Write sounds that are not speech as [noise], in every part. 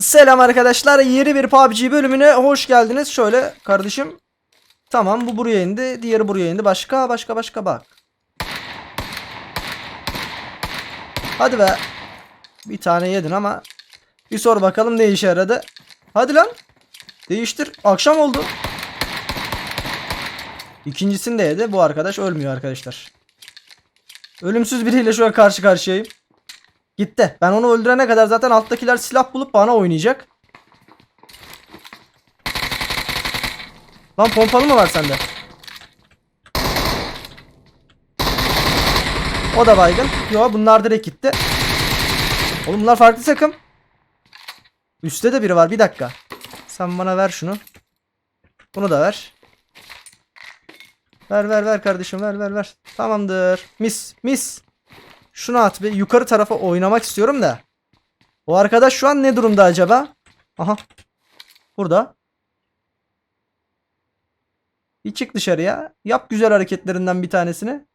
Selam arkadaşlar. Yeni bir PUBG bölümüne hoş geldiniz. Şöyle kardeşim. Tamam bu buraya indi. Diğeri buraya indi. Başka başka başka bak. Hadi be. Bir tane yedin ama bir sor bakalım ne işe yaradı. Hadi lan. Değiştir. Akşam oldu. İkincisini de yedi. Bu arkadaş ölmüyor arkadaşlar. Ölümsüz biriyle şu an karşı karşıyayım. Gitti. Ben onu öldürene kadar zaten alttakiler silah bulup bana oynayacak. Lan pompalı mı var sende? O da baygın. Yo bunlar direkt gitti. Oğlum bunlar farklı takım. Üstte de biri var. Bir dakika. Sen bana ver şunu. Bunu da ver. Ver ver ver kardeşim ver ver ver. Tamamdır. Mis mis. Şunu at bir yukarı tarafa oynamak istiyorum da. O arkadaş şu an ne durumda acaba? Aha. Burada. Bir çık dışarıya. Yap güzel hareketlerinden bir tanesini.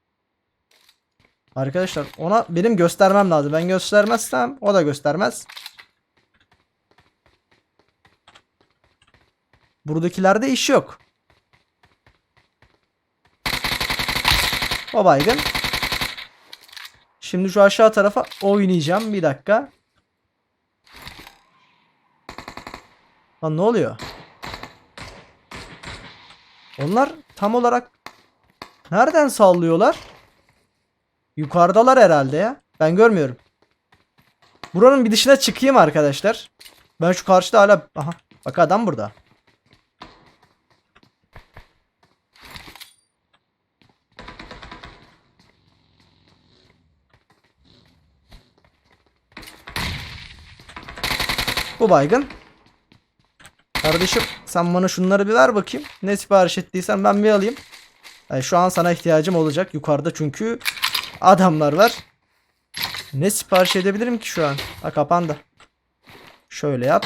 Arkadaşlar ona benim göstermem lazım. Ben göstermezsem o da göstermez. Buradakilerde iş yok. O baygın. Şimdi şu aşağı tarafa oynayacağım. Bir dakika. Lan ne oluyor? Onlar tam olarak nereden sallıyorlar? Yukarıdalar herhalde ya. Ben görmüyorum. Buranın bir dışına çıkayım arkadaşlar. Ben şu karşıda hala... Aha. Bak adam burada. Bu baygın. Kardeşim sen bana şunları bir ver bakayım. Ne sipariş ettiysen ben bir alayım. Yani şu an sana ihtiyacım olacak yukarıda çünkü adamlar var. Ne sipariş edebilirim ki şu an? Ha kapandı. Şöyle yap.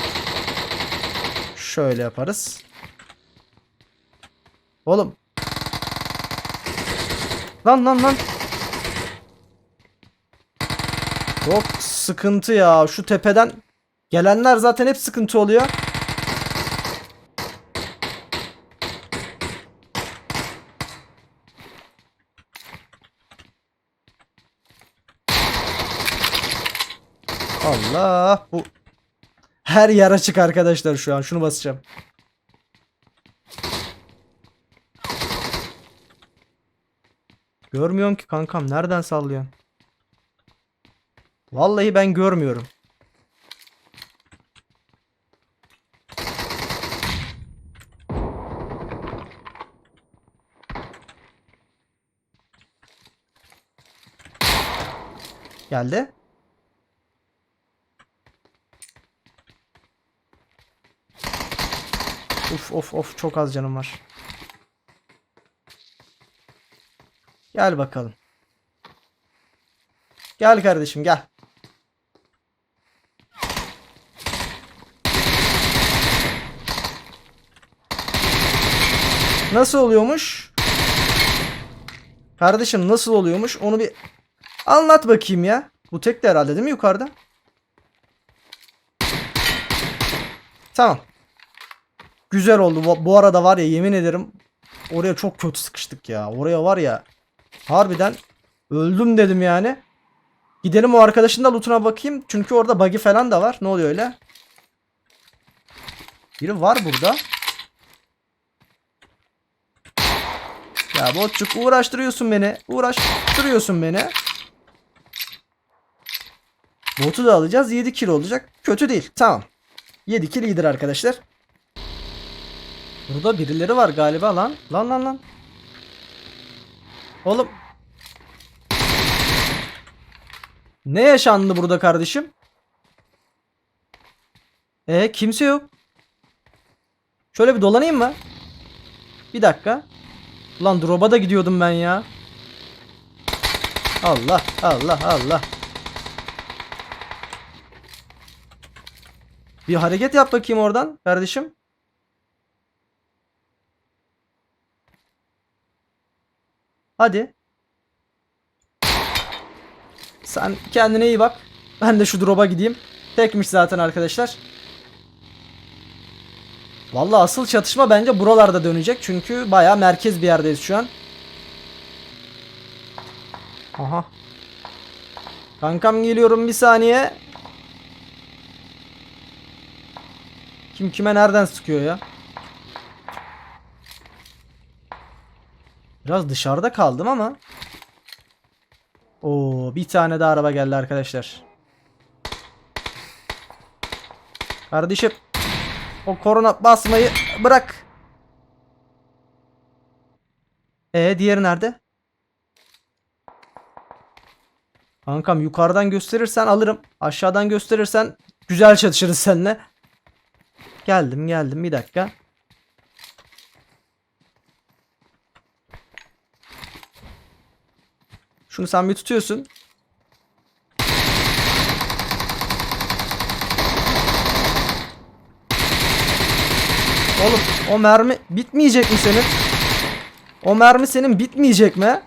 Şöyle yaparız. Oğlum. Lan lan lan. Çok sıkıntı ya. Şu tepeden gelenler zaten hep sıkıntı oluyor. Allah bu her yer açık arkadaşlar şu an. Şunu basacağım. Görmüyorum ki kankam. Nereden sallıyorsun? Vallahi ben görmüyorum. Geldi. Uf of of çok az canım var. Gel bakalım. Gel kardeşim gel. Nasıl oluyormuş? Kardeşim nasıl oluyormuş? Onu bir anlat bakayım ya. Bu tek de herhalde değil mi yukarıda? Tamam. Güzel oldu. Bu, bu arada var ya yemin ederim oraya çok kötü sıkıştık ya. Oraya var ya harbiden öldüm dedim yani. Gidelim o arkadaşın da lootuna bakayım. Çünkü orada buggy falan da var. Ne oluyor öyle? Biri var burada. Ya botçuk uğraştırıyorsun beni. Uğraştırıyorsun beni. Botu da alacağız. 7 kilo olacak. Kötü değil. Tamam. 7 kilo iyidir arkadaşlar. Burada birileri var galiba lan. Lan lan lan. Oğlum. Ne yaşandı burada kardeşim? E kimse yok. Şöyle bir dolanayım mı? Bir dakika. Ulan drop'a da gidiyordum ben ya. Allah Allah Allah. Bir hareket yap bakayım oradan kardeşim. Hadi. Sen kendine iyi bak. Ben de şu drop'a gideyim. Tekmiş zaten arkadaşlar. Vallahi asıl çatışma bence buralarda dönecek. Çünkü bayağı merkez bir yerdeyiz şu an. Aha. Kankam geliyorum bir saniye. Kim kime nereden sıkıyor ya? Biraz dışarıda kaldım ama. Oo, bir tane daha araba geldi arkadaşlar. Kardeşim o korona basmayı bırak. E diğeri nerede? Kankam yukarıdan gösterirsen alırım. Aşağıdan gösterirsen güzel çatışırız seninle. Geldim geldim bir dakika. Şunu sen bir tutuyorsun. Oğlum o mermi bitmeyecek mi senin? O mermi senin bitmeyecek mi?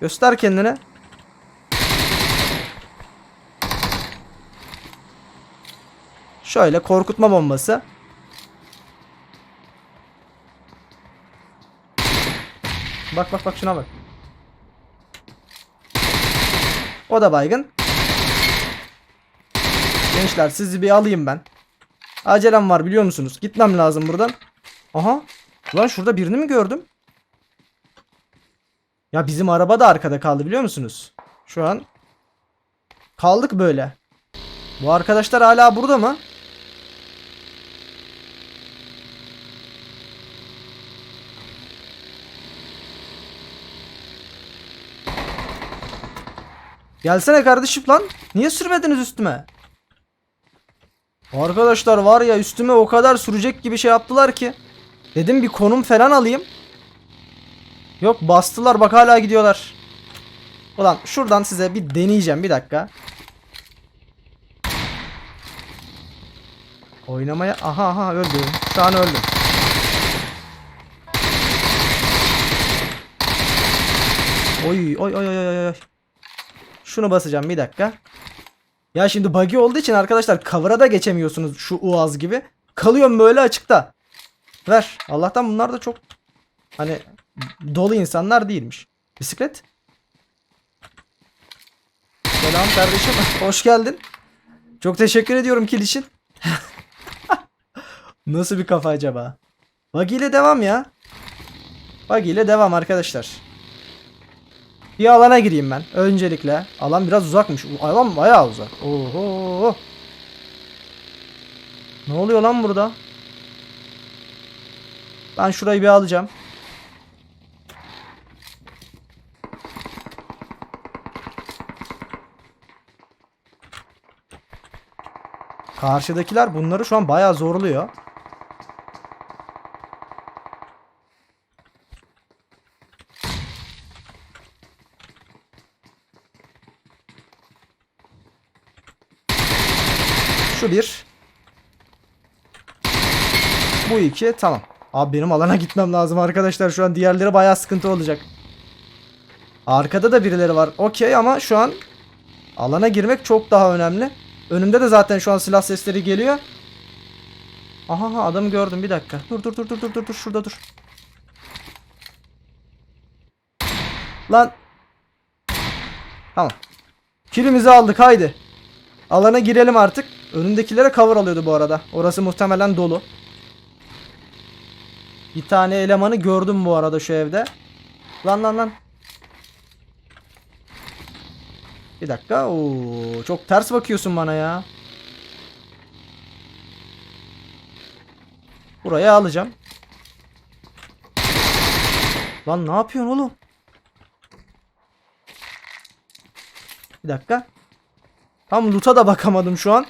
Göster kendini. Şöyle korkutma bombası. Bak bak bak şuna bak. O da baygın. Gençler sizi bir alayım ben. Acelem var biliyor musunuz? Gitmem lazım buradan. Aha. Lan şurada birini mi gördüm? Ya bizim araba da arkada kaldı biliyor musunuz? Şu an kaldık böyle. Bu arkadaşlar hala burada mı? Gelsene kardeşim lan. Niye sürmediniz üstüme? Arkadaşlar var ya üstüme o kadar sürecek gibi şey yaptılar ki. Dedim bir konum falan alayım. Yok bastılar bak hala gidiyorlar. Ulan şuradan size bir deneyeceğim bir dakika. Oynamaya aha aha öldü. Şu an öldüm. Oy oy oy oy oy. Şunu basacağım bir dakika. Ya şimdi buggy olduğu için arkadaşlar cover'a da geçemiyorsunuz şu uaz gibi. Kalıyorum böyle açıkta. Ver. Allah'tan bunlar da çok hani dolu insanlar değilmiş. Bisiklet. Selam kardeşim. [laughs] Hoş geldin. Çok teşekkür ediyorum kill için. [laughs] Nasıl bir kafa acaba? Buggy ile devam ya. Buggy ile devam arkadaşlar. Bir alana gireyim ben. Öncelikle. Alan biraz uzakmış. Alan bayağı uzak. Oho. Ne oluyor lan burada? Ben şurayı bir alacağım. Karşıdakiler bunları şu an bayağı zorluyor. Şu bir. Bu iki. Tamam. Abi benim alana gitmem lazım arkadaşlar. Şu an diğerleri bayağı sıkıntı olacak. Arkada da birileri var. Okey ama şu an alana girmek çok daha önemli. Önümde de zaten şu an silah sesleri geliyor. Aha adamı gördüm bir dakika. Dur dur dur dur dur dur şurada dur. Lan. Tamam. Kilimizi aldık haydi. Alana girelim artık. Önündekilere cover alıyordu bu arada. Orası muhtemelen dolu. Bir tane elemanı gördüm bu arada şu evde. Lan lan lan. Bir dakika. Oo, çok ters bakıyorsun bana ya. Buraya alacağım. Lan ne yapıyorsun oğlum? Bir dakika. Tam loot'a da bakamadım şu an.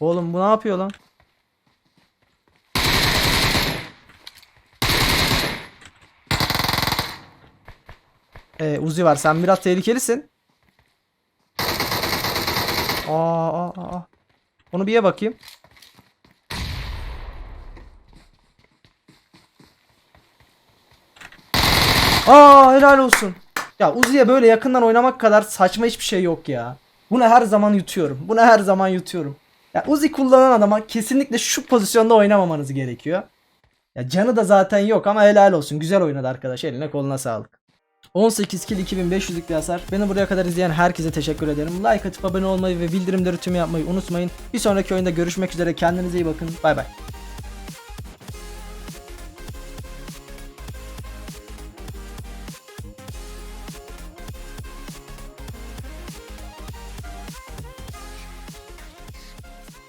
Oğlum bu ne yapıyor lan? Ee, Uzi var. Sen biraz tehlikelisin. Aa, aa, aa. Onu bir bakayım. Aa helal olsun. Ya Uzi'ye böyle yakından oynamak kadar saçma hiçbir şey yok ya. Bunu her zaman yutuyorum. Bunu her zaman yutuyorum. Ya Uzi kullanan adama kesinlikle şu pozisyonda oynamamanız gerekiyor. Ya canı da zaten yok ama helal olsun. Güzel oynadı arkadaş. Eline koluna sağlık. 18 kill 2500'lük bir hasar. Beni buraya kadar izleyen herkese teşekkür ederim. Like atıp abone olmayı ve bildirimleri tüm yapmayı unutmayın. Bir sonraki oyunda görüşmek üzere. Kendinize iyi bakın. Bay bay.